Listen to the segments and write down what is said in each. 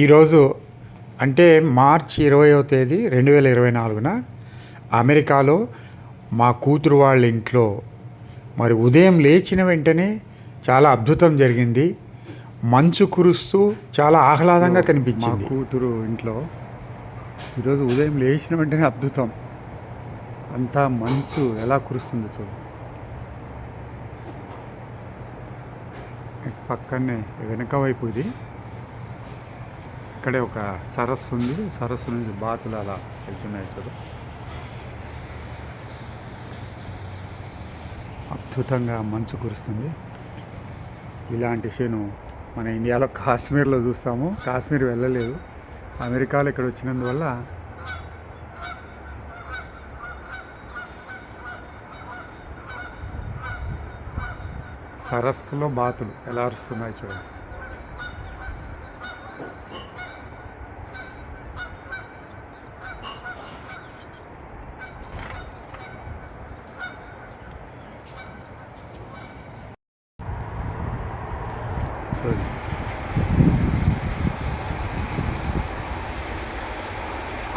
ఈరోజు అంటే మార్చి ఇరవయో తేదీ రెండు వేల ఇరవై నాలుగున అమెరికాలో మా కూతురు వాళ్ళ ఇంట్లో మరి ఉదయం లేచిన వెంటనే చాలా అద్భుతం జరిగింది. మంచు కురుస్తూ చాలా ఆహ్లాదంగా మా కనిపించింది. కూతురు ఇంట్లో ఈరోజు ఉదయం లేచిన వెంటనే అద్భుతం. అంతా మంచు ఎలా కురుస్తుందో చూడు. పక్కనే వెనక వైపు ఇది. ఇక్కడే ఒక సరస్సు ఉంది. సరస్సు నుంచి బాతులు అలా వెళ్తున్నాయి చూడు. అద్భుతంగా మంచు కురుస్తుంది. ఇలాంటి శను మన ఇండియాలో కాశ్మీర్లో చూస్తాము. కాశ్మీర్ వెళ్ళలేదు. అమెరికాలో ఇక్కడ వచ్చినందువల్ల సరస్సులో బాతులు ఎలా అరుస్తున్నాయి చూడండి చూడండి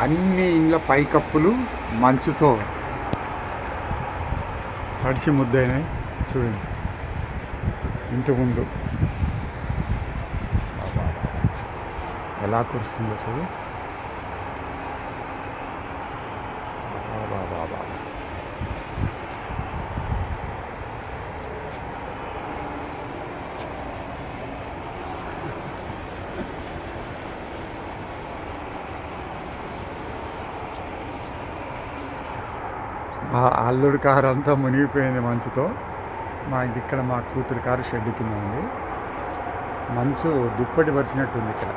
అన్ని ఇండ్ల పైకప్పులు మంచుతో తడిసి ముద్దయినాయి చూడండి. ఇంటి ముందు. ఎలా కురుస్తుందో చూడు. ఆ అల్లుడి కారు అంతా మునిగిపోయింది మంచుతో మా ఇక్కడ మా కూతురు కారు షెడ్ కింద ఉంది. మంచు దుప్పటి పరిచినట్టుంది ఇక్కడ.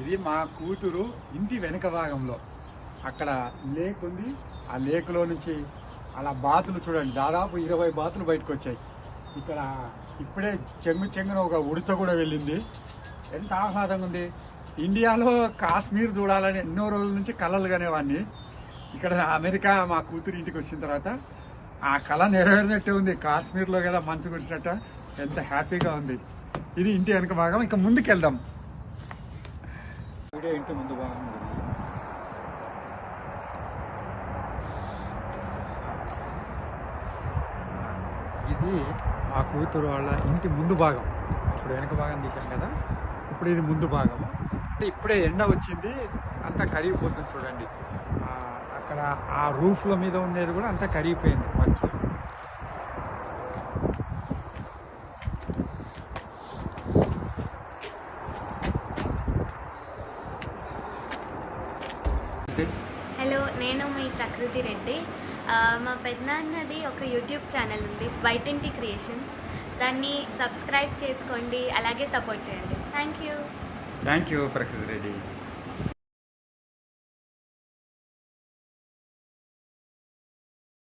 ఇది మా కూతురు ఇంటి వెనుక భాగంలో. అక్కడ లేక్ ఉంది. ఆ లేక్లో నుంచి అలా బాతులు చూడండి. దాదాపు ఇరవై బాతులు బయటకు వచ్చాయి ఇక్కడ ఇప్పుడే చెంగు చెంగున ఒక ఉడత కూడా వెళ్ళింది. ఎంత ఆహ్లాదంగా ఉంది. ఇండియాలో కాశ్మీర్ చూడాలని ఎన్నో రోజుల నుంచి కళలు కనేవాడిని. ఇక్కడ అమెరికా మా కూతురు ఇంటికి వచ్చిన తర్వాత ఆ కళ నెరవేరినట్టే ఉంది. కాశ్మీర్లో కదా మంచు కురిసినట్ట. ఎంత హ్యాపీగా ఉంది. ఇది ఇంటి వెనక భాగం ఇంకా ముందుకు వెళ్దాం వీడియో ఇంటి ముందు భాగం. ఇది. మా కూతురు వాళ్ళ ఇంటి ముందు భాగం. ఇప్పుడు వెనక భాగం తీసాం కదా? ఇప్పుడు ఇది ముందు భాగం. అంటే ఇప్పుడే ఎండ వచ్చింది అంతా కరిగిపోతుంది చూడండి. అక్కడ ఆ రూఫ్ల మీద ఉండేది కూడా అంతా కరిగిపోయింది మంచు. హలో నేను మీ ప్రకృతి రెడ్డి. మా పెద్దనాన్నది ఒక యూట్యూబ్ ఛానల్ ఉంది వైటెంటీ క్రియేషన్స్. దాన్ని సబ్స్క్రైబ్ చేసుకోండి అలాగే సపోర్ట్ చేయండి. Thank you. థ్యాంక్ యూ ప్రకృతి రెడ్డి.